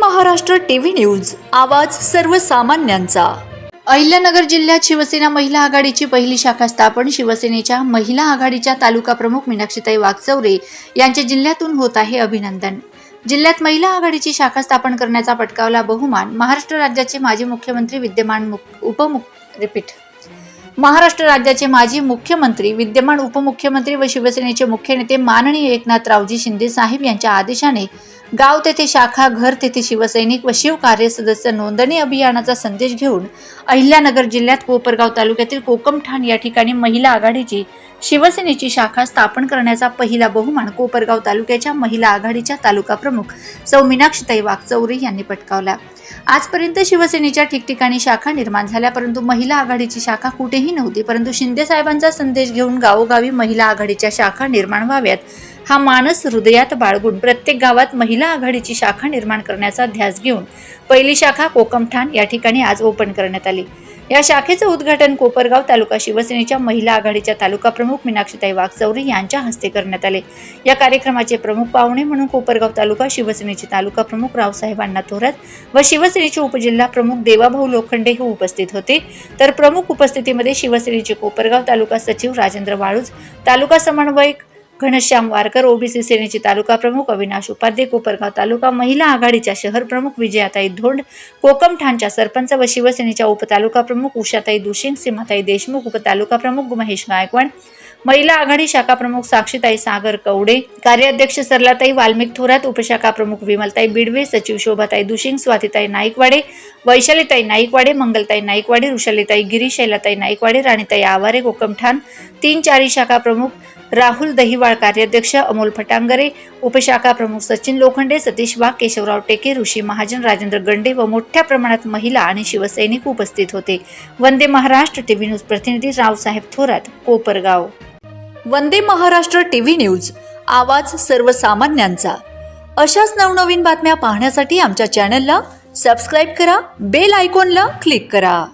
Maharashtra TV news. आवाज सर्वसामान्यांचा. अहिल्यानगर जिल्ह्यात शिवसेना महिला आघाडीची पहिली शाखा स्थापन शिवसेनेच्या महिला आघाडीच्या तालुका प्रमुख मीनाक्षीताई वागचौरे यांचे जिल्ह्यातून होत आहे अभिनंदन. जिल्ह्यात महिला आघाडीची शाखा स्थापन करण्याचा पटकावला बहुमान महाराष्ट्र राज्याचे माजी मुख्यमंत्री विद्यमान मुख उपमुख रिपीट महाराष्ट्र राज्याचे माजी मुख्यमंत्री विद्यमान उपमुख्यमंत्री व शिवसेनेचे मुख्य नेते माननीय एकनाथरावजी शिंदे साहेब यांच्या आदेशाने गाव तेथे शाखा घर तेथे शिवसैनिक व शिवकार्य सदस्य नोंदणी अभियानाचा संदेश घेऊन अहिल्यानगर जिल्ह्यात कोपरगाव तालुक्यातील कोकमठाण या ठिकाणी महिला आघाडीची शिवसेनेची शाखा स्थापन करण्याचा पहिला बहुमान कोपरगाव तालुक्याच्या महिला आघाडीच्या तालुका प्रमुख सौ मीनाक्षीताई वागचौरे यांनी पटकावला. आजपर्यंत शिवसेनेच्या ठिकठिकाणी शाखा निर्माण झाल्या परंतु महिला आघाडीची शाखा कुठे कोणतेही नव्हते परंतु शिंदे साहेबांचा संदेश घेऊन गावोगावी महिला आघाडीच्या शाखा निर्माण व्हाव्यात. हा मानस हृदयात बाळगून प्रत्येक गावात महिला आघाडीची शाखा निर्माण करण्याचा ध्यास घेऊन पहिली शाखा कोकमठाण या ठिकाणी आज ओपन करण्यात आली. या शाखेचं उद्घाटन कोपरगाव तालुका शिवसेनेच्या महिला आघाडीच्या तालुका प्रमुख मीनाक्षीताई वागचौरे यांच्या हस्ते करण्यात आले. या कार्यक्रमाचे प्रमुख पाहुणे म्हणून कोपरगाव तालुका शिवसेनेचे तालुका प्रमुख रावसाहेब अण्णा थोरात व शिवसेनेचे उपजिल्हा प्रमुख देवाभाऊ लोखंडे हे उपस्थित होते. तर प्रमुख उपस्थितीमध्ये शिवसेनेचे कोपरगाव तालुका सचिव राजेंद्र वाळूज तालुका समन्वयक घनश्याम वारकर ओबीसी सेनेचे तालुका प्रमुख अविनाश उपाध्ये कोपरगाव तालुका महिला आघाडीच्या शहर प्रमुख विजयाताई धोंड कोकमठाणच्या सरपंच व शिवसेनेच्या उपतालुका प्रमुख उषाताई दुशिंग सीमाताई देशमुख उपतालुका प्रमुख महेश गायकवाड महिला आघाडी शाखा प्रमुख साक्षीताई सागर कवडे कार्याध्यक्ष सरलाताई वाल्मिक थोरात उपशाखा प्रमुख विमलताई बिडवे सचिव शोभाताई दुशिंग स्वातीताई नाईकवाडे वैशालीताई नाईकवाडे मंगलताई नाईकवाडे ऋषालीताई गिरी शैलाताई नाईकवाडे राणीताई आवारे कोकमठाण तीन चारी शाखा प्रमुख राहुल दहिवाळ कार्याध्यक्ष अमोल फटांगरे उपशाखा प्रमुख सचिन लोखंडे सतीश वाघ केशवराव टेके ऋषी महाजन राजेंद्र गंडे व मोठ्या प्रमाणात महिला आणि शिवसैनिक उपस्थित होते. वंदे महाराष्ट्र टीव्ही न्यूज प्रतिनिधी रावसाहेब थोरात कोपरगाव. वंदे महाराष्ट्र टीव्ही न्यूज आवाज सर्वसामान्यांचा. अशाच नवनवीन बातम्या पाहण्यासाठी आमच्या चॅनलला सबस्क्राईब करा बेल आयकॉनला क्लिक करा.